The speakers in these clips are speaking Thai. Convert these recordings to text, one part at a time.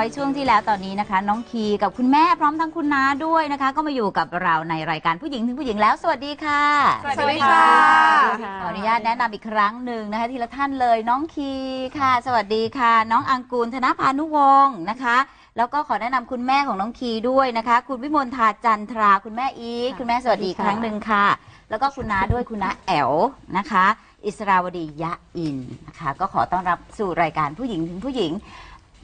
ไว้ช่วงที่แล้วตอนนี้นะคะ น้องคีกับคุณแม่พร้อมทั้งคุณน้าด้วยนะคะ ก็มาอยู่กับเราในรายการผู้หญิงถึงผู้หญิงแล้ว สวัสดีค่ะสวัสดีค่ะ ขออนุญาตแนะนำอีกครั้งหนึ่งนะคะทีละท่านเลยน้องคีค่ะ สวัสดีค่ะ น้องอังกูลธนพานุวงศ์นะคะ แล้วก็ขอแนะนำคุณแม่ของน้องคีด้วยนะคะ คุณวิมลทาจันทรา คุณแม่อีทคุณแม่สวัสดีอีกครั้งหนึ่งค่ะ แล้วก็คุณน้าด้วยคุณน้าแอลนะคะ อิสราวดียะอินนะคะ ก็ขอต้อนรับสู่รายการผู้หญิงถึงผู้หญิง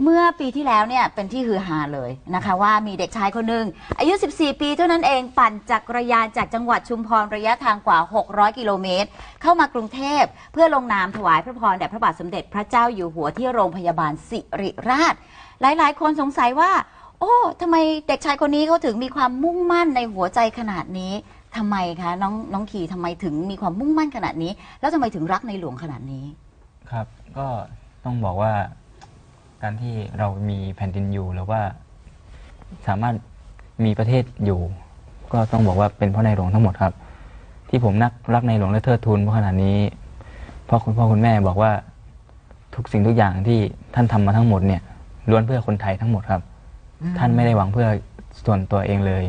เมื่อปีที่แล้วเนี่ยเป็นที่ฮือฮาเลยนะคะ ว่ามีเด็กชายคนหนึ่งอายุ 14 ปีเท่านั้นเองปั่นจักรยานจากจังหวัดชุมพรระยะทางกว่า 600 กิโลเมตร เข้ามากรุงเทพ เพื่อลงนามถวายพระพรแด่พระบาทสมเด็จพระเจ้าอยู่หัวที่โรงพยาบาลสิริราช หลายๆ คนสงสัยว่า โอ้ทำไมเด็กชายคนนี้เขาถึงมีความมุ่งมั่นในหัวใจขนาดนี้ทำไมคะน้องน้องขี่ทำไมถึงมีความมุ่งมั่นขนาดนี้ แล้วทำไมถึงรักในหลวงขนาดนี้ครับ ก็ต้องบอกว่า การที่เรามีแผ่นดินอยู่หรือว่า สามารถมีประเทศอยู่ ก็ต้องบอกว่าเป็นเพราะในหลวงทั้งหมดครับ ที่ผมนักรักในหลวงและเทิดทูนเพราะขนาดนี้เพราะคุณพ่อคุณแม่บอกว่าทุกสิ่งทุกอย่างที่ท่านทำมาทั้งหมดเนี่ยล้วนเพื่อคนไทยทั้งหมดครับ ท่านไม่ได้หวังเพื่อส่วนตัวเองเลย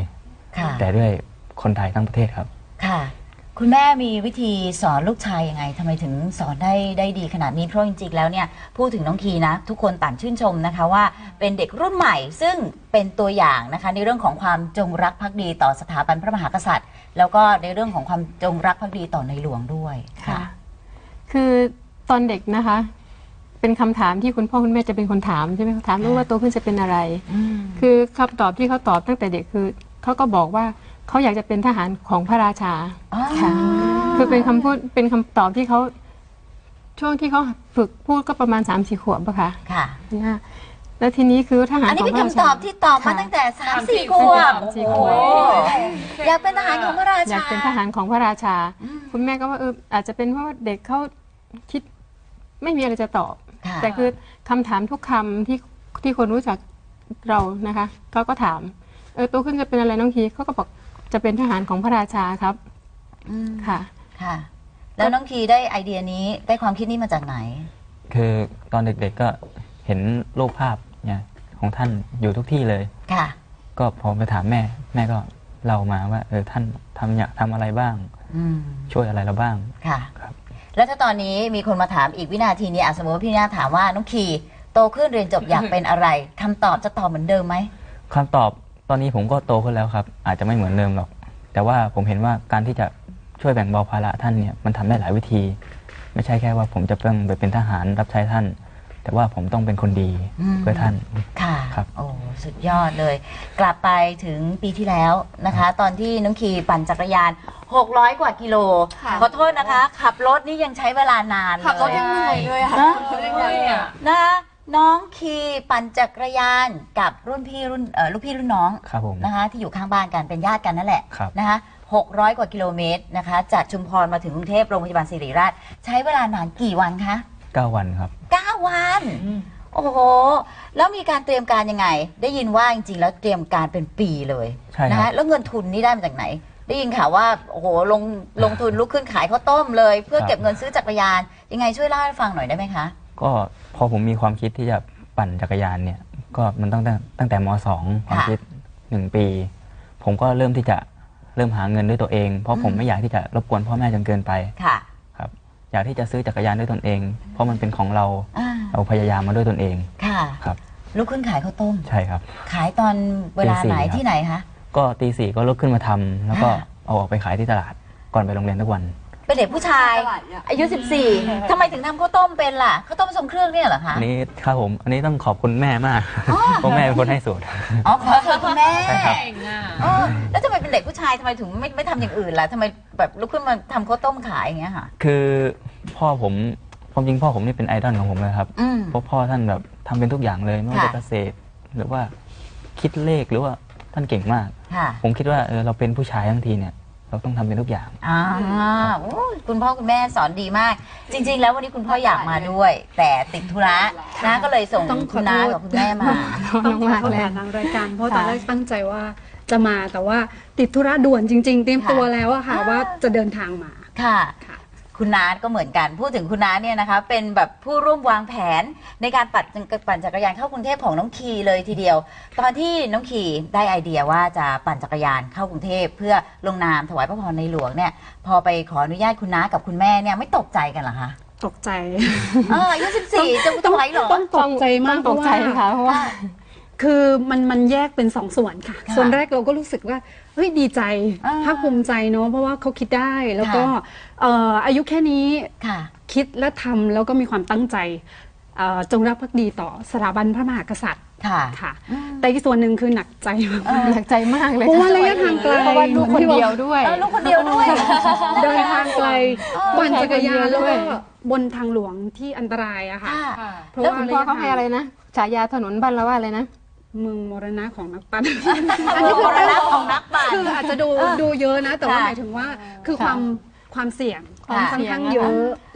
ค่ะ แต่ด้วยคนไทยทั้งประเทศครับ ค่ะคุณแม่มีวิธีสอนลูกชายยังไงทำไมถึงสอนได้ได้ดีขนาดนี้เพราะจริงๆแล้วเนี่ยพูดถึงน้องคีนะ ทุกคนต่างชื่นชมนะคะว่าเป็นเด็กรุ่นใหม่ซึ่งเป็นตัวอย่างนะคะในเรื่องของความจงรักภักดีต่อสถาบันพระมหากษัตริย์ แล้วก็ในเรื่องของความจงรักภักดีต่อในหลวงด้วยค่ะ คือตอนเด็กนะคะ เป็นคำถามที่คุณพ่อคุณแม่จะเป็นคนถามใช่ไหมคะถามลูกว่าโตขึ้นจะเป็นอะไร อืม คือคำตอบที่เขาตอบตั้งแต่เด็กคือเขาก็บอกว่า เขาอยากจะเป็นทหารของพระราชาอ๋อค่ะคือเป็นคำพูดเป็นคำตอบที่เขาช่วงที่เขาฝึกพูดก็ประมาณ3ามสี่ขวบอะค่ะค่ะนะแล้วทีนี้คือทหารอันนี้ของเป็นพระราคำตชา อบที่ตอบมาค่ะ ตั้งแต่สามสี่สามสี่ขวบสามสี่ขวบ โอ้อยากเป็นทหารของพระราชา อยากเป็นทหารของพระราชา อืม คุณแม่ก็ว่าเอออาจจะเป็นเพราะว่าเด็กเขาคิดไม่มีอะไรจะตอบ ค่ะแต่คือคำถามทุกคำที่ที่คนรู้จักเรานะคะเขาก็ถาม เออโตขึ้นจะเป็นอะไรน้องทีเขาก็บอก จะเป็นทหารของพระราชาครับอืมค่ะ ค่ะ แล้วน้องคีได้ไอเดียนี้ได้ความคิดนี้มาจากไหน คือตอนเด็กๆก็เห็นรูปภาพเนี่ยของท่านอยู่ทุกที่เลย ค่ะ ก็พอไปถามแม่ แม่ก็เล่ามาว่า เออท่านทำอยากทำอะไรบ้าง อืม ช่วยอะไรเราบ้าง ค่ะ ครับ แล้วถ้าตอนนี้มีคนมาถามอีกวินาทีนี้อะสมมติว่าพี่นาถามว่าน้องคีโตขึ้นเรียนจบอยากเป็นอะไรคำตอบจะตอบเหมือนเดิมไหมคำตอบ ตอนนี้ผมก็โตขึ้นแล้วครับ อาจจะไม่เหมือนเดิมหรอก แต่ว่าผมเห็นว่าการที่จะช่วยแบ่งเบาภาระท่านเนี่ยมันทำได้หลายวิธี ไม่ใช่แค่ว่าผมจะต้องไปเป็นทหารรับใช้ท่าน แต่ว่าผมต้องเป็นคนดีอืมเพื่อท่านค่ะครับโอ้สุดยอดเลย กลับไปถึงปีที่แล้วนะคะ ตอนที่น้องคีปั่นจักรยาน 600 กว่ากิโลค่ะขอโทษนะคะ ขับรถนี่ยังใช้เวลานานขับรถเลยังเหนื่อยเลยอะค่ะนะขับรถยังเห นื่อยอะนะคะน้องคีปั่นจักรยานกับรุ่นพี่รุ่นเอ่อลูกพี่รุ่นน้องครับผม นะคะที่อยู่ข้างบ้านกันเป็นญาติกันนั่นแหละครับ นะคะ600 กว่ากิโลเมตรนะคะจากชุมพรมาถึงกรุงเทพโรงพยาบาลศิริราช ใช้เวลานานกี่วันคะ9วันครับ 9 วัน โอ้โห แล้วมีการเตรียมการยังไง ได้ยินว่าจริงๆ แล้วเตรียมการเป็นปีเลยใช่ครับนะคะแล้วเงินทุนนี่ได้มาจากไหน ได้ยินข่าวว่าโอ้โหลงลงทุนลุกขึ้นขายข้าวต้มเลย เพื่อเก็บเงินซื้อจักรยาน ยังไงช่วยเล่าให้ฟังหน่อยได้ไหมคะ ก็พอผมมีความคิดที่จะปั่นจักรยานเนี่ยก็มันตั้งแต่ตั้งแต่มสองความคิดหนึ่งปี ผมก็เริ่มที่จะเริ่มหาเงินด้วยตัวเอง เพราะผมไม่อยากที่จะรบกวนพ่อแม่จนเกินไปค่ะครับ อยากที่จะซื้อจักรยานด้วยตนเอง เพราะมันเป็นของเราอ่าเราพยายามมาด้วยตนเองค่ะครับลุกขึ้นขายข้าวต้มใช่ครับ ขายตอนเวลาไหนตีสี่ครับที่ไหนคะก็ตีสี่ก็ลุกขึ้นมาทำแล้วก็อ่าเอาออกไปขายที่ตลาดก่อนไปโรงเรียนทุกวัน เป็นเด็กผู้ชายตลาดเนี่ยอายุ 14ทำไมถึงทำข้าวต้มเป็นล่ะข้าวต้มทรงเครื่องเนี่ยเหรอคะอันนี้ครับผม อันนี้ต้องขอบคุณแม่มากเพราะแม่เป็นคนให้สูตร อ๋อขอขอบคุณแม่ใช่ครับอ๋อแล้วทำไมเป็นเด็กผู้ชายทำไมถึงไม่ไม่ทำอย่างอื่นล่ะทำไมแบบลุกขึ้นมาทำข้าวต้มขายอย่างเงี้ยค่ะ คือพ่อผมความจริงพ่อผมนี่เป็นไอดอลของผมเลยครับ อืม เพราะพ่อท่านแบบทำเป็นทุกอย่างเลยไม่ว่าค่ะ จะเกษตร หรือว่าคิดเลขหรือว่าท่านเก่งมาก ค่ะ ผมคิดว่าเออเราเป็นผู้ชายทั้งทีเนี่ย เราต้องทำเป็นทุกอย่าง อ่าโอ้ยคุณพ่อคุณแม่สอนดีมาก จริง ๆ แล้ววันนี้คุณพ่ออยากมาด้วย แต่ติดธุระนะก็เลยส่งต้องขคุอณโทษ น้ากับคุณแม่มา ต้องขอโทษเลยผ่านทางรายการเพราะค่ะตอนแรกตั้งใจว่าจะมาแต่ว่าติดธุระด่วนจริง ๆ เตรียมตัวแล้วอะค่ะอ่าว่าจะเดินทางมา ค่ะ ค่ะ คุณน้าก็เหมือนกัน พูดถึงคุณน้าเนี่ยนะคะ เป็นแบบผู้ร่วมวางแผนในการปั่นปั่นจักรยานเข้ากรุงเทพของน้องคีเลยทีเดียว ตอนที่น้องคีได้ไอเดียว่าจะปั่นจักรยานเข้ากรุงเทพ เพื่อลงนามถวายพระพรในหลวงเนี่ย พอไปขออนุญาตคุณน้ากับคุณแม่เนี่ยไม่ตกใจกันเหรอคะตกใจเอออายุสิบสี่จะถวายเหรอต้องตกใจมากต้องตกใจเพราะว่าค่ะเพราะว่า คือมันมันแยกเป็นสองส่วนค่ะ ค่ะส่วนแรกเราก็รู้สึกว่าเฮ้ยดีใจอ่า ภาคภูมิใจเนาะเพราะว่าเขาคิดได้แล้วก็ค่ะเอ่ออายุแค่นี้ค่ะ คิดและทำแล้วก็มีความตั้งใจเอ่อจงรักภักดีต่อสถาบันพระมหากษัตริย์ค่ะค่ะแต่อีกส่วนหนึ่งคือหนักใจมาก หนักใจมากเลยเพราะว่าค่ระยะทางไกล เพราะว่าลูกคนเดียวด้วย เออลูกคนเดียวด้วย เดินทางไกลเออปั่นจักรยานแล้วด้วก็ยบนทางหลวงที่อันตรายอะค่ะ ค่ะ เพราะแล้วว่าคุณพ่อเขาให้อะไรนะฉายาถนนบ้านเราว่าอะไรนะเมืองมรณะของนักปั่น อันนี้คือระของนักปั่น คืออาจจะดูดูเยอะนะ แต่ว่าค่ะหมายถึงว่าคือค่ะความความเสี่ยงค่ะค่อนข้างเสี่เยยงอะนะคะ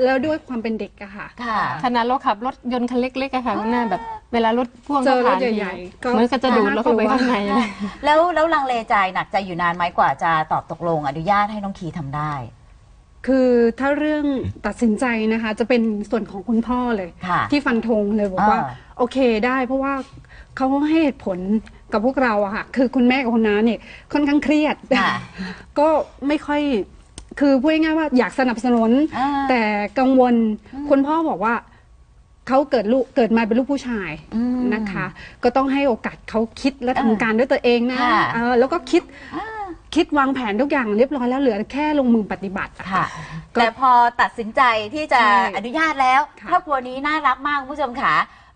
แล้วด้วยความเป็นเด็กอะค่ะค่ะ ขนาดเราขับรถยนต์คันเล็กๆอะค่ะคุณแม่แบบเวลารถพ่วงเจอรถผ่านใหญ่ๆก็มันก็จะดูดแล้วเข้าไปข้างในเลยแล้วแล้วลังเลใจหนักใจอยู่นานไหมกว่าจะตอบตกลงอนุญาตให้น้องคีทำได้ คือถ้าเรื่องตัดสินใจนะคะ จะเป็นส่วนของคุณพ่อเลย ค่ะที่ฟันธงเลยบอกว่า อ่า โอเคได้เพราะว่าเขาให้เหตุผลกับพวกเราอะค่ะ คือคุณแม่กับคุณน้าเนี่ยค่อนข้างเครียด ค่ะ ก็ไม่ค่อยคือพูดง่ายๆว่าอยากสนับสนุน อ่า แต่กังวลคุณพ่อบอกว่าเขาเกิดลูกเกิดมาเป็นลูกผู้ชายอืมนะคะ ก็ต้องให้โอกาสเขาคิดและทำเออการด้วยตัวเองนะค่ะ เออแล้วก็คิด คิดวางแผนทุกอย่างเรียบร้อยแล้วเหลือแค่ลงมือปฏิบัติอะค่ะก็แต่พอตัดสินใจที่จะใช่อนุญาตแล้วค่ะ ครอบครัวนี้น่ารักมากคุณผู้ชมค่ะ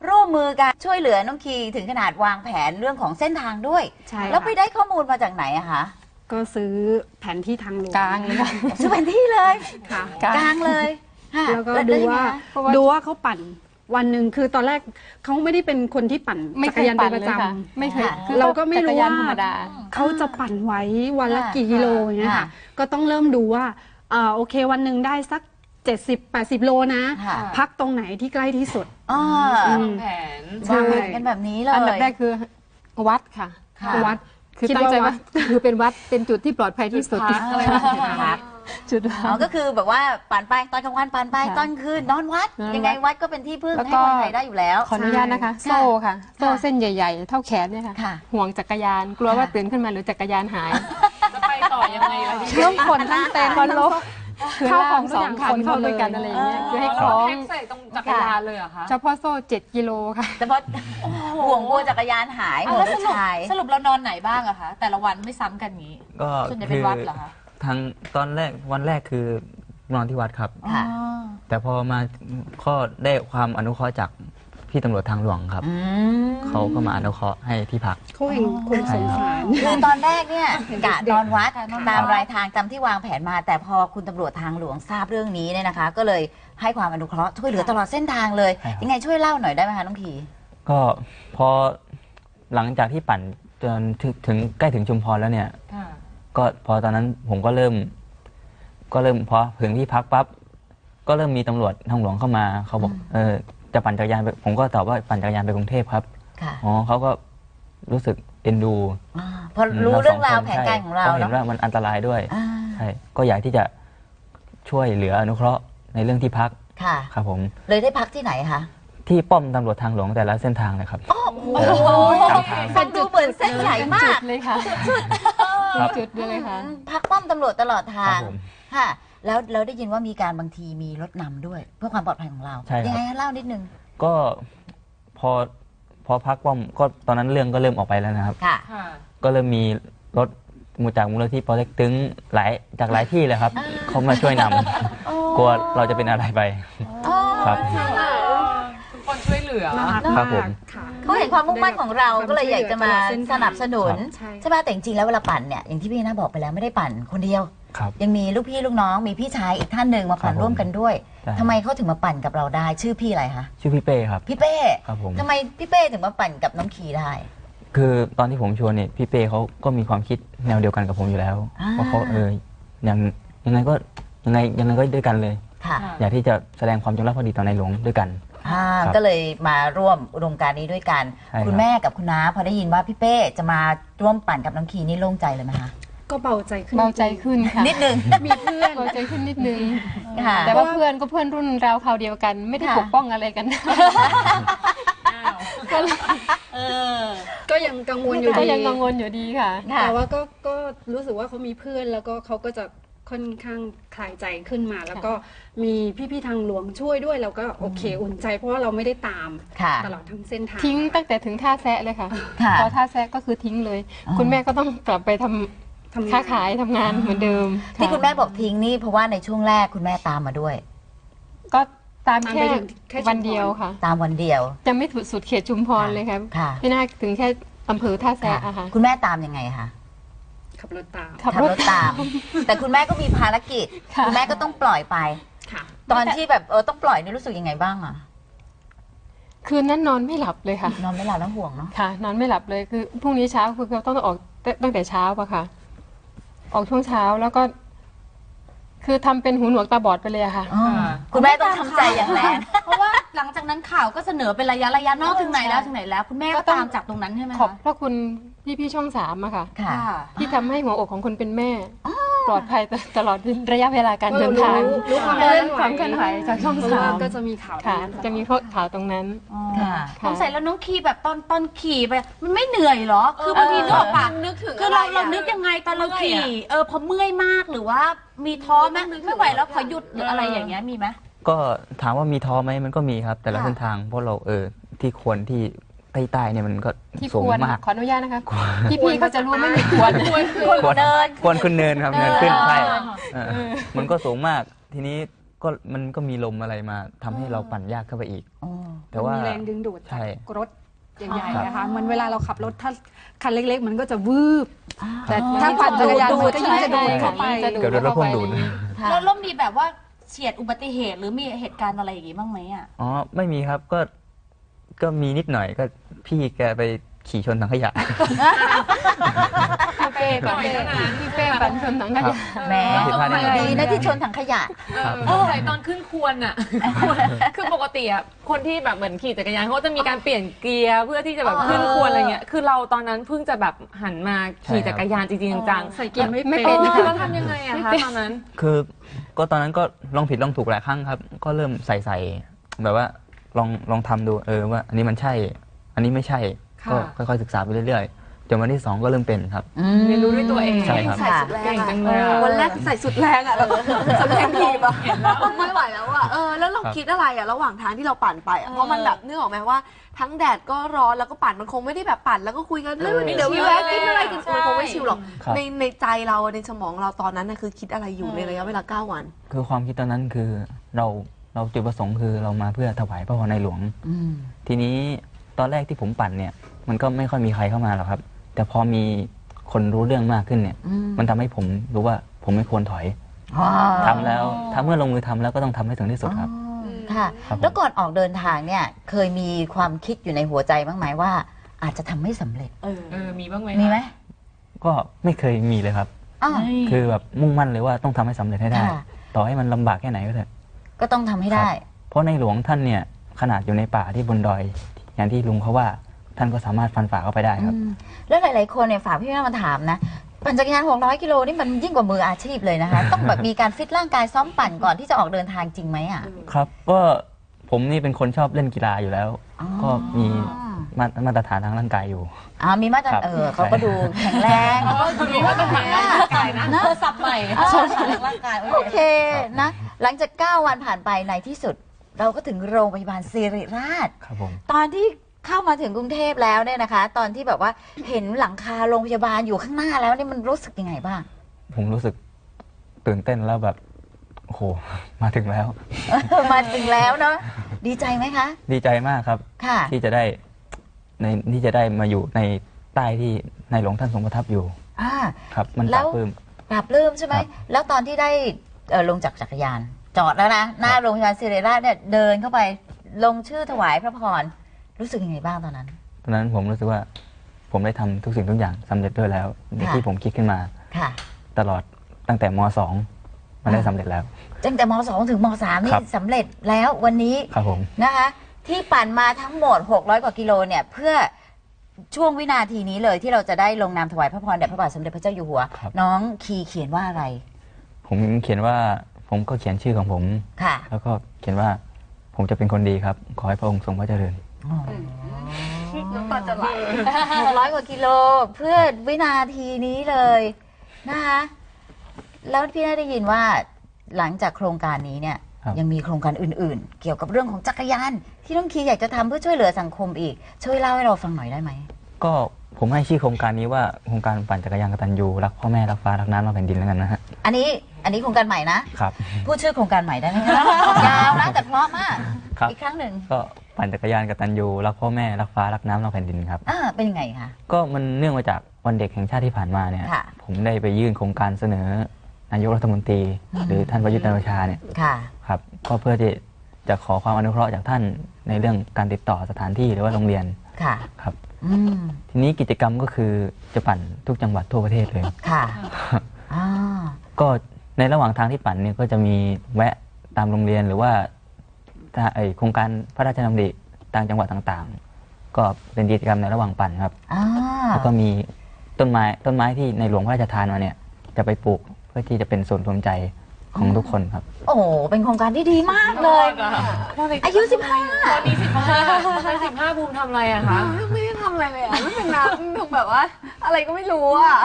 ร่วมมือกันช่วยเหลือน้องคีถึงขนาดวางแผนเรื่องของเส้นทางด้วย ใช่แล้วไปค่ะได้ข้อมูลมาจากไหนอะคะก็ซื้อแผนที่ทางหลวงกลางเลยค่ะ ซื้อแผนที่เลยค่ะ กลางกลางเลยค่ะแล้วก็แดูว่ายังไงคะเพราะว่า ดูว่าเขาปั่น วันหนึ่งคือตอนแรกเขาไม่ได้เป็นคนที่ปั่นไม่จัเคกรยยานปั่เป็นนเลประยจค่ะไม่เคยค่ะคือเราก็ไม่รู้จักยนว่า ธรรมดาำเขาจะปั่นไว้วันละค่ะกี่กิโลอย่างเงี้ยค่ะค่ะก็ต้องเริ่มดูว่าอ่าโอเควันหนึ่งได้สัก 70 80 โลนะ ค่ะ พักตรงไหนที่ใกล้ที่สุดอ่าอืมแผน ใช่ วางแผนกันแบบนี้เลย อันดับแรกคือวัดค่ะค่ะ วัด คือคิดตั้งใจว่าวัว่าด คือเป็นวัดเป็นจุดที่ปลอดภัยที่สุดจุดพักอะไรแบบนี้ พัก จุดอ๋อก็คือแบบว่าปั่นไปตอนกลางวันปั่นไปค่ะตอนคืนนอนวัด นอนวัดยังไงวัดก็เป็นที่พึ่งแล้วให้ก็ คนไทยได้อยู่แล้ว ขออนุญาตนะคะ ใช่โซ่ค่ะ โซ่ค่ะเส้นใหญ่ ๆ เท่าแขนเนี่ยค่ะ ค่ะ ห่วงจักรยาน กลัวว่าค่ะตื่นขึ้นมาหรือจักรยานหายจะไปต่อยังไงล่ะทีเชื่อมคนทั้งเต็นท์ทั้งโซ่คือข้าวขล่าองงทุสกออย่างงคันขนเข้าหมดด้วยกันเลยอะไรอย่างเงี้ยคือให้คเราล้อง แพ็คใส่ตรงจักรยานเลยเหรอคะเฉพาะโซ่ 7 กิโลค่ะ แต่พอห่วงกลัวจักรยานหายอะห่วงแล้วสผู้รุปชาย สรุปเรานอนไหนบ้างอะคะ แต่ละวันไม่ซ้ำกันงี้ ก็ส่วนใหญ่เป็นวัดเหรอคะ ทางตอนแรกวันแรกคือนอนที่วัดครับ ค่ะอ๋อแต่พอมาก็ได้ความอนุเคราะห์จากพี่ตำรวจทางหลวงครับ อืมเขาก็มาอนุเคราะห์ให้ที่พัก เขาเห็นคนสงสาร คือตอนแรกเนี่ยกะนอนวัดค่ะนอนวัดตามรายทางตามที่วางแผนมา แต่พอคุณตำรวจทางหลวงทราบเรื่องนี้เนี่ยนะคะ ก็เลยให้ความอนุเคราะห์ช่วยเหลือตลอดเส้นทางเลย ใช่ครับ ยังไงช่วยเล่าหน่อยได้ไหมคะน้องที ก็พอหลังจากที่ปั่นจนถึงถึงใกล้ถึงชุมพรแล้วเนี่ย ค่ะ ก็พอตอนนั้นผมก็เริ่ม ก็เริ่มพอถึงที่พักปั๊บก็เริ่มมีตำรวจทางหลวงเข้ามา เขาบอก เออจะปั่นจักรยานไปผมก็ตอบว่าปั่นจักรยานไปกรุงเทพครับค่ะอ๋อเขาก็รู้สึกเอ็นดูอ่าพอรู้เรื่องราวแผนการของเราใช่เห็เนาะนว่ามันอันตรายด้วยอ่าใช่ก็อยากที่จะช่วยเหลืออนุเคราะห์ในเรื่องที่พักค่ะ ครับผม เลยได้พักที่ไหนคะที่ป้อมตำรวจทางหลวงแต่ละเส้นทางเลยครับ โอ้โหฟังดูเหมือนเส้นใหญ่มาจุกดเลยค่ะ ครับจุดเลยค่ะ พักป้อมตำรวจตลอดคทารับงผม ค่ะ แล้วเราได้ยินว่ามีการบางทีมีรถนำด้วย เพื่อความปลอดภัยของเราใช่ครับ ยังไงคะเล่านิดนึงก็พอพอพักป้อมก็ตอนนั้นเรื่องก็เริ่มออกไปแล้วนะครับ ค่ะ ค่ะ ก็เริ่มมีรถมูจากมูลที่ปอเต็กตึงหลายจากหลายที่เลยครับเขามาช่วยนำกลัวเราจะเป็นอะไรไปครับทุกคนช่วย เหลือน่ารัก ครับผมมากค่ะเขาเห็นความมุ่งมั่นของเราความก็เลยอยากจะมาช่วยเหลือตลอดเส้นทางสนับสนุน ใช่ใช่ป่ะแต่จริงๆแล้วเวลาปั่นเนี่ยอย่างที่พี่นาบอกไปแล้วไม่ได้ปั่นคนเดียว ครับ ยังมีลูกพี่ลูกน้องมีพี่ชายอีกท่านหนึ่งมาปั่นครับผมร่วมกันด้วยใช่ทำไมเขาถึงมาปั่นกับเราได้ ชื่อพี่อะไรคะชื่อพี่เป้ครับ พี่เป้ครับผม ทำไมพี่เป้ถึงมาปั่นกับน้องขีได้ คือตอนที่ผมชวนเนี่ยพี่เป้เขาก็มีความคิดแนวเดียวกันกับผมอยู่แล้วอ่า ว่าเขาเออยังยังไงก็ยังไงยังไงก็ด้วยกันเลย ค่ะ ค่ะ อยากที่จะแสดงความจงรักภักดีต่อในหลวงด้วยกัน อ่าครับก็เลยมาร่วมอุดมการณ์นี้ด้วยกัน ใช่ครับ คุณแม่กับคุณน้าพอได้ยินว่าพี่เป้จะมาร่วมปั่นกับน้องขีนี่โล่งใจเลยไหมคะกก็เบาใจขึ้นเบาใจขึ้นค่ะนิดนึง มีเพื่อนเบาใจขึ้นนิดนึง ค่ะ แต่ว่าเพื่อนก็เพื่อนรุ่นราวคราวเดียวกัน ไม่ได้ค่ะ ปกป้องอะไรกันก็เลยก็ยังกังวลอยู่ก็ดียังกังวลอยู่ดีค่ะ ค่ะ แต่ว่าก็ก็รู้สึกว่าเขามีเพื่อนแล้วก็เขาก็จะ ค่อนข้างคลายใจขึ้นมา แล้วก็มีพี่ๆทางหลวงช่วยด้วยเราก็โอเคอุ่นใจเพราะว่าเราไม่ได้ตามค่ะตลอดทั้งเส้นทางทิ้งตั้งแต่ถึงท่าแซะเลยค่ะค่ะพอท่าแซะก็คือทิ้งเลย อ๋อ คุณแม่ก็ต้องกลับไปทำทำงนค้าขายทำงานเหมือนเดิมที่ะคุณแม่บอกทิ้งนี่เพราะว่าในช่วงแรกคุณแม่ตามมาด้วย ก็ตามตามแค่ไปถึงแค่ชุมพร วันเดียวค่ะ ตามวันเดียว จะไม่ถึงสุดเขตชุมพรเลยครับค่ะพี่นาคถึงแค่อำเภอท่าแซะค่ะอะค่ะ คุณแม่ตามยังไงคะ ขับรถตาม ขับขับรรถถตาม แต่คุณแม่ก็มีภารกิจ ค่ะ คุณแม่ก็ต้องปล่อยไป ค่ะ ตอนที่แบบเออต้องปล่อยนี่รู้สึกยังไงบ้างอะคืนนั้นนอนไม่หลับเลยค่ะ นอนไม่หลับแล้วห่วงเนาะค่ะ นอนไม่หลับเลยคือพรุ่งนี้เช้าคือเราต้องออกตั้งแต่เช้าอะค่ะ ออกช่วงเช้าแล้วก็ คือทำเป็นหูหนวกตาบอดไปเลยอะค่ะอ๋อคุณแม่ต้องทำใจอย่างแรง เพราะว่าหลังจากนั้นข่าวก็เสนอเป็นระยะระยะนอกถึงไหนแล้วถึงไหนแล้ว คุณแม่ก็ตามจากตรงนั้นใช่ไหมขอบคะพระคุณ พี่พี่ๆช่องสามอะค่ะ ค่ะ ที่ทำให้หัวอกของคนเป็นแม่ ปลอดภัยตลอดระยะเวลาการเดินทางรู้รู้ความเคลื่อนไหวความเคลื่อนไหวจากช่องเพราะสาว่ามก็จะมีข่าวค่ะนั้นจะมีข่าวตรงนั้นค่ะสงสัยแล้วน้องขี่แบบตอนตอนขี่ไปมันไม่เหนื่อยเหรอ คือบางทีนึกออกปะนึกถึงคือเราะไะเรานึกยังไงตอนเราเมื่อยขี่อะเออพอเมื่อยมากหรือว่ามีท้อไหมนึกถึงไม่ไหวแล้วขอหยุดหรือเออออะไรอย่างเงี้ยมีไหมก็ถามว่ามีท้อไหมมันก็มีครับ แต่ละค่ะเส้นทางเพราะเราเออที่ควรที่ ใต้ใต้เนี่ยมันก็ที่สูคงวรมากขออนุญาตนะคะพี่พี่ๆเขาจะรู้ไม่มีควรควรควรขึ้นเนินครับเนินขึ้นใช่เออมันก็สูงมากทีนี้ก็มันก็มีลมอะไรมาทำให้เราปั่นยากเข้าไปอีกอ๋อแต่ว่านมีแรงดึงดูดใช่จากรถใหญ่ครับๆนะคะเหมันเวลาเราขับรถถ้าคันเล็ก ๆ มันก็จะวืบ แต่มันถ้าปั่นจักรยานดูมัดนก็ยิ่งจะดูดใช่เข้าไปจะดูดเกือบโดนรถพ่วงดูดค่ะแล้วแล้วมีแบบว่าเฉียดอุบัติเหตุหรือมีเหตุการณ์อะไรอย่างงี้บ้างไหมอะอ๋อไม่มีครับก็ ก็มีนิดหน่อยก็พี่แกไปขี่ชนถังขยะ พี่เป้ปั่นพี่เป้ปั่นชนถังขยะแหม่ผิดพลาดนิดหน่อยดีนะที่ชนถังขยะครับสงสัยตอนขึ้นควรอะ คือปกติอะคนที่แบบเหมือนขี่จักรยานเขาก็จะมีการเปลี่ยนเกียร์เพื่อที่จะแบบขึ้นควรอะไรเงี้ย คือเราตอนนั้นเพิ่งจะแบบหันมาขี่จักรยานจริงๆจังใส่เกียร์ไม่ไม่เป็เป็นนๆคือเราทำยังไงอะคะตอนนั้น คือก็ตอนนั้นก็ลองผิดลองถูกหลายครั้งครับ ก็เริ่มใส่ใส่แบบว่า ลองลองทำดูเออว่า อันนี้มันใช่ อันนี้ไม่ใช่ ค่ะ ก็ค่อยๆศึกษาไปเรื่อยๆจนวันที่สองก็เริ่มเป็นครับ เรียนรู้ด้วยตัวเองใช่ครับ ใส่สุดแรงจังเลยอะวันแรกใส่สุดแรงอะแบบสำแรงทีบอะไม่ไหวแล้วอะเออแล้วเราครับคิดอะไรอะระหว่างทางที่เราปั่นไปอะเพราะมันแบบนึกออกไหมว่า ทั้งแดดก็ร้อนแล้วก็ปั่นมันคงไม่ได้แบบปั่นแล้วก็คุยกันเฮ้ยวันนี้เดี๋ยววิวแวะกินอะไรกันมันคงไม่ชิลหรอกครับ ในในใจเราในสมองเราตอนนั้นน่ะคือคิดอะไรอยู่ในระยะเวลา9วัน คือความคิดตอนนั้นคือเรา เราจุดประสงค์คือเรามาเพื่อถวายพระพรในหลวง อืม ทีนี้ตอนแรกที่ผมปั่นเนี่ย มันก็ไม่ค่อยมีใครเข้ามาหรอกครับ แต่พอมีคนรู้เรื่องมากขึ้นเนี่ย อืมมันทำให้ผมรู้ว่าผมไม่ควรถอยอ๋อทำแล้วถ้าเมื่อลงมือทำแล้วก็ต้องทำให้ถึงที่สุดครับ อ๋อค่ะ ครับผม แล้วก่อนออกเดินทางเนี่ย เคยมีความคิดอยู่ในหัวใจบ้างไหมว่า อาจจะทำไม่สำเร็จ เออ เออ มีบ้างไหมมีไหมก็ไม่เคยมีเลยครับ อ้าว คือแบบมุ่งมั่นเลยว่าต้องทำให้สำเร็จให้ได้ ค่ะ ต่อให้มันลำบากแค่ไหนก็เถอะ ก็ต้องทำให้ได้ เพราะในหลวงท่านเนี่ยขนาดอยู่ในป่าที่บนดอย อย่างที่ลุงเขาว่าท่านก็สามารถฟันฝ่าเข้าไปได้ครับอืมแล้วหลาย ๆ คนเนี่ยฝากพี่แม่มาถามนะ ปั่นจักรยาน 600 กิโลนี่มันยิ่งกว่ามืออาชีพเลยนะคะ ต้องแบบมีการฟิตร่างกายซ้อมปั่นก่อนที่จะออกเดินทางจริงไหมอะ ครับก็ผมนี่เป็นคนชอบเล่นกีฬาอยู่แล้วอ๋อก็มีมามาตรฐานทางร่างกายอยู่ อ่ามีมาตรครับเออเขาก็ดูแข็งแรงมีมาตรฐานร่างกายนะโทรศัพท์ใหม่เออร่างกายโอเคนะ หลังจาก 9 วันผ่านไปในที่สุด เราก็ถึงโรงพยาบาลศิริราช ครับผมตอนที่เข้ามาถึงกรุงเทพแล้วเนี่ยนะคะ ตอนที่แบบว่าเห็นหลังคาโรงพยาบาลอยู่ข้างหน้าแล้วเนี่ยมันรู้สึกยังไงบ้าง ผมรู้สึกตื่นเต้นแล้วแบบโอ้โห มาถึงแล้ว มาถึงแล้วเนาะดีใจไหมคะ ดีใจมากครับ ค่ะ ที่จะได้ในที่จะได้มาอยู่ในใต้ที่ในหลวงท่านทรงประทับอยู่อ่า ครับ มันแล้ปลาว บปลื้ม ปรับลืมใช่ไหม ครับ แล้วตอนที่ได้ เอ่อลงจากจักรยาน จอดแล้วนะหน้าโรงพยาบาลศิริราชเนี่ยเดินเข้าไปลงชื่อถวายพระพรรู้สึกยังไงบ้างตอนนั้น ตอนนั้นผมรู้สึกว่าผมได้ทำทุกสิ่งทุกอย่างสำเร็จด้วยแล้วในค่ะที่ผมคิดขึ้นมา ค่ะ ตลอดตั้งแต่มสองมันได้สำเร็จแล้ว ตั้งแต่ม2ถึงม3นี่ครับ สำเร็จแล้ววันนี้ครับผม นะคะ ที่ปั่นมาทั้งหมด 600 กว่ากิโลเนี่ย เพื่อช่วงวินาทีนี้เลยที่เราจะได้ลงนามถวายพระพรแด่พระบาทสมเด็จพระเจ้าอยู่หัว ครับ น้องคีเขียนว่าอะไร ผมเขียนว่าผมก็เขียนชื่อของผม ค่ะ แล้วก็เขียนว่าผมจะเป็นคนดีครับ ขอให้พระองค์ทรงพระเจริญ น้ำตาจะไหลหกร้อยกว่ากิโลเพื่อวินาทีนี้เลยนะคะแล้วพี่ได้ได้ยินว่าหลังจากโครงการนี้เนี่ย ครับ ยังมีโครงการอื่นๆ เกี่ยวกับเรื่องของจักรยาน ที่น้องคีอยากจะทำเพื่อช่วยเหลือสังคมอีก ช่วยเล่าให้เราฟังหน่อยได้ไหม ก็ ผมให้ชื่อโครงการนี้ว่าโครงการปั่นจักรยานกตัญญูรักพ่อแม่รักฟ้ารักน้ำรักแผ่นดินแล้วกันนะฮะอันนี้อันนี้โครงการใหม่นะครับ พูดชื่อโครงการใหม่ได้ไหมคะยาวนะแต่เพราะมากครับ อีกครั้งหนึ่งก็ปั่นจักรยานกตัญญูรักพ่อแม่รักฟ้ารักน้ำรักแผ่นดินครับ อ่าเป็นยังไงคะ ก็มันเนื่องมาจากวันเด็กแห่งชาติที่ผ่านมาเนี่ยค่ะ ผมได้ไปยื่นโครงการเสนอนายกรัฐมนตรี หรือท่านประยุทธ์จันทร์โอชาเนี่ย ค่ะ ครับก็เพื่อที่จะขอความอนุเคราะห์จากท่านในเรื่องการติดต่อสถานที่หรือว่าโรงเรียนค่ะ ครับ อืมทีนี้กิจกรรมก็คือจะปั่นทุกจังหวัดทั่วประเทศเลย ค่ะอ่าก็ในระหว่างทางที่ปั่นเนี่ยก็จะมีแวะตามโรงเรียนหรือว่าถ้าไอโครงการพระราชดำริต่างจังหวัดต่างๆ ก็เป็นกิจกรรมในระหว่างปั่นครับ อ่าแล้วก็มีต้นไม้ต้นไม้ที่ในหลวงพระราชทานมาเนี่ย จะไปปลูกเพื่อที่จะเป็นส่วนรวมใจ ของทุกคนครับ โอ้โหเป็นโครงการที่ดีมากเลย อายุสิบห้าตอนนี้สิบห้าตอนสิบห้าภูมิทำอะไรอะคะ ไม่ได้ทำอะไรเลยอะไม่เป็นน้ำดูแบบว่า อะไรก็ไม่รู้อะ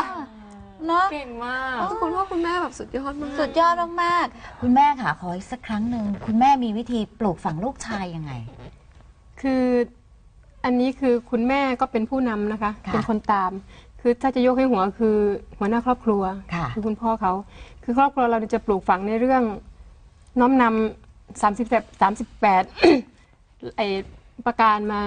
เนาะเก่งมาก คุณพ่อคุณแม่แบบสุดยอดมากสุดยอดมากๆ คุณแม่ค่ะขออีกสักครั้งหนึ่ง คุณแม่มีวิธีปลูกฝังลูกชายยังไง คืออันนี้คือคุณแม่ก็เป็นผู้นำนะคะ ค่ะเป็นคนตาม คือถ้าจะยกให้หัวคือหัวหน้าครอบครัวค่ะอคุณพ่อเขา คือครอบครัวเราเนี่ยจะปลูกฝังในเรื่องน้อมนำสามสิบสามสิบแปดไอประการมา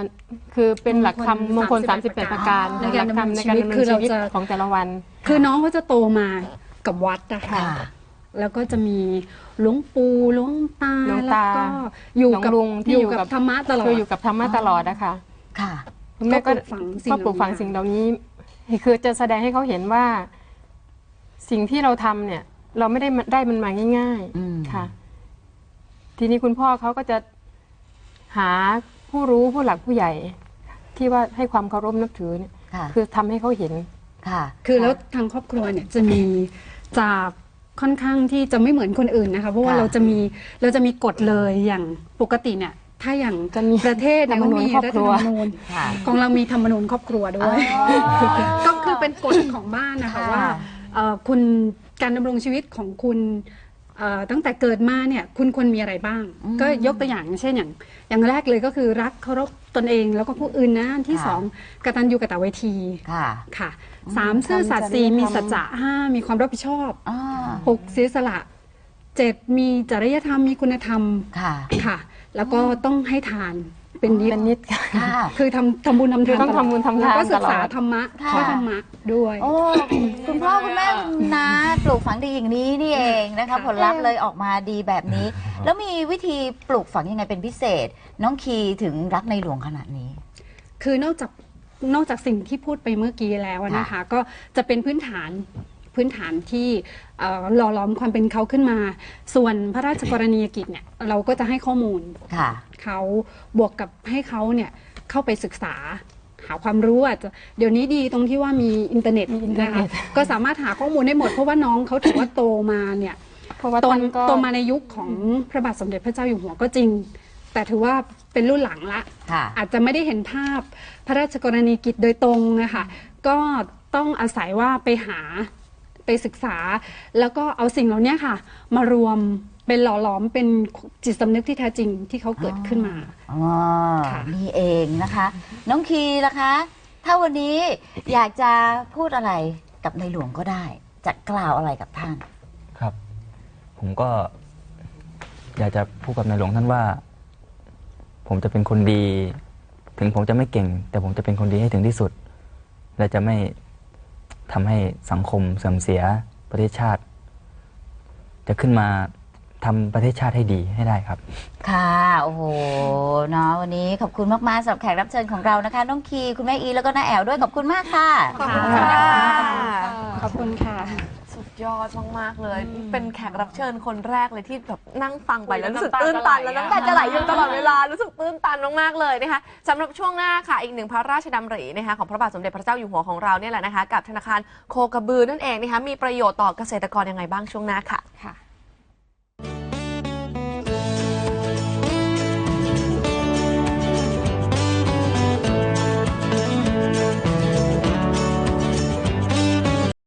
คือเป็นหลักธรรมมงคล 38 ประการในการหลักธรรมดำเนินในการดำเนินชีวิตคือชีเราวิตจะของแต่ละวัน คือน้องเขาจะโตมากับวัดนะคะค่ะแล้วก็จะมีหลวงปู่หลวงตาหลวงแล้วตาก็อยู่กับหลวงลุงที่ออยู่ยู่กักับบธรรมะตลอดคืออยู่กับธรรมะตลอดนะคะ ค่ะคุณแม่ก็ก็ปลูกฝังสิ่งก็ปลูกฝังเหล่านี้สิ่งเหล่านี้ คือจะแสดงให้เขาเห็นว่า สิ่งที่เราทำเนี่ย เราไม่ได้มาได้มันมาง่ายอืม ๆค่ะ ทีนี้คุณพ่อเขาก็จะหาผู้รู้ผู้หลักผู้ใหญ่ ที่ว่าให้ความเคารพนับถือเนี่ยค่ะ คือทำให้เขาเห็น ค่ะ คือแล้วทางครอบครัวเนี่ยจะมีจะค่อนข้างที่จะไม่เหมือนคนอื่นนะคะเพราะว่าค่ะ เราจะมีเราจะมีกฎเลยอย่างปกติเนี่ยถ้าอย่างจะมีประเทศเนี่ยธรรมนูญมีครอบรัฐครัธรวรมนูญค่ะ ของเรามีธรรมนูญครอบครัวด้วย ก็คือเป็นกฎของบ้านนะคะค่ะ ว่าเอ่อคุณ การดำรงชีวิตของคุณเอ่อตั้งแต่เกิดมาเนี่ยคุณควรมีอะไรบ้าง ก็ยกตัวอย่างเช่นอย่าง อย่างแรกเลยก็คือรักเคารพตนเองแล้วก็ผู้อื่นนะอันที่สองกตัญญูกตเวทีค่ะค่ะสามซื่อสัตย์สี่มีสัจจะห้ามีความรับผิดชอบอ่าหกเสียสละเจ็ดมีจริยธรรมมีคุณธรรมค่ะค่ะ แล้วก็ต้องให้ทาน เป็นนิดเป็นนิดค่ะค่ะคือทำทำบุญทำทานต้องตลดทำบุญทำทานแล้วก็ศึกษาตลอด ธรรมะค่ะ ข้อธรรมะด้วย โอ้ คุณพ่อคุณแม่คุณน้าปลูกฝังดีอย่างนี้นี่เองนะคะค่ะผลลัพธ์เลยออกมาดีแบบนี้ แล้วมีวิธีปลูกฝังยังไงเป็นพิเศษ น้องคีถึงรักในหลวงขนาดนี้ คือนอกจากนอกจากสิ่งที่พูดไปเมื่อกี้แล้วนะคะ ก็จะเป็นพื้นฐาน พื้นฐานที่เอ่อหล่อหลอมความเป็นเขาขึ้นมา ส่วนพระราชกรณียกิจเนี่ยเราก็จะให้ข้อมูลค่ะเขาบวกกับให้เขาเนี่ยเข้าไปศึกษาหาความรู้อาจจะเดี๋ยวนี้ดีตรงที่ว่ามีอินเทอร์เน็ตมีอินเทอร์นะเน็คะตก็สามารถหาข้อมูลได้หมดเพราะว่าน้องเขาถือว่าโตมาเนี่ยเพราะว่าโตท่านก็โตมาในยุคของพระบาทสมเด็จพระเจ้าอยู่หัวก็จริง แต่ถือว่าเป็นรุ่นหลังละค่ะอาจจะไม่ได้เห็นภาพพระราชกรณียกิจโดยตรงนะคะก็ต้องอาศัยว่าไปหา ไปศึกษา แล้วก็เอาสิ่งเหล่านี้ค่ะ มารวมเป็นหล่อหลอมเป็นจิตสำนึกที่แท้จริงที่เขาเกิดขึ้นมาอ๋อค่ะนี่เองนะคะ น้องคีล่ะคะ ถ้าวันนี้อยากจะพูดอะไรกับในหลวงก็ได้ จะกล่าวอะไรกับท่าน ครับ ผมก็ อยากจะพูดกับในหลวงท่านว่า ผมจะเป็นคนดี ถึงผมจะไม่เก่ง แต่ผมจะเป็นคนดีให้ถึงที่สุด และจะไม่ ทำให้สังคมเสื่อมเสียประเทศชาติ จะขึ้นมาทำประเทศชาติให้ดีให้ได้ครับ ค่ะ โอ้โห เนาะวันนี้ขอบคุณมาก ๆสำหรับแขกรับเชิญของเรานะคะ น้องคี คุณแม่อี แล้วก็น้าแอวด้วย ขอบคุณมากค่ะ ขอบคุณค่ะ ขอบคุณค่ะสุด ยอดมากๆเลย เป็นแขกรับเชิญคนแรกเลยที่แบบนั่งฟังไปคุยแล้แล้ววรู้สึกน้ำตาตื้นตันจะไหลแล้วอะน้ำตาจะไหลอยู่ตลอดเวลารู้สึกตื้นตันมากๆเลยนะคะสำหรับช่วงหน้าค่ะอีกหนึ่งพระราชดำรินะคะของพระบาทสมเด็จพระเจ้าอยู่หัวของเราเนี่ยแหละนะคะ กับธนาคารโคกระบือนั่นเองนะคะมีประโยชน์ต่อเกษตรกรยังไงบ้างช่วงหน้าค่ะค่ะ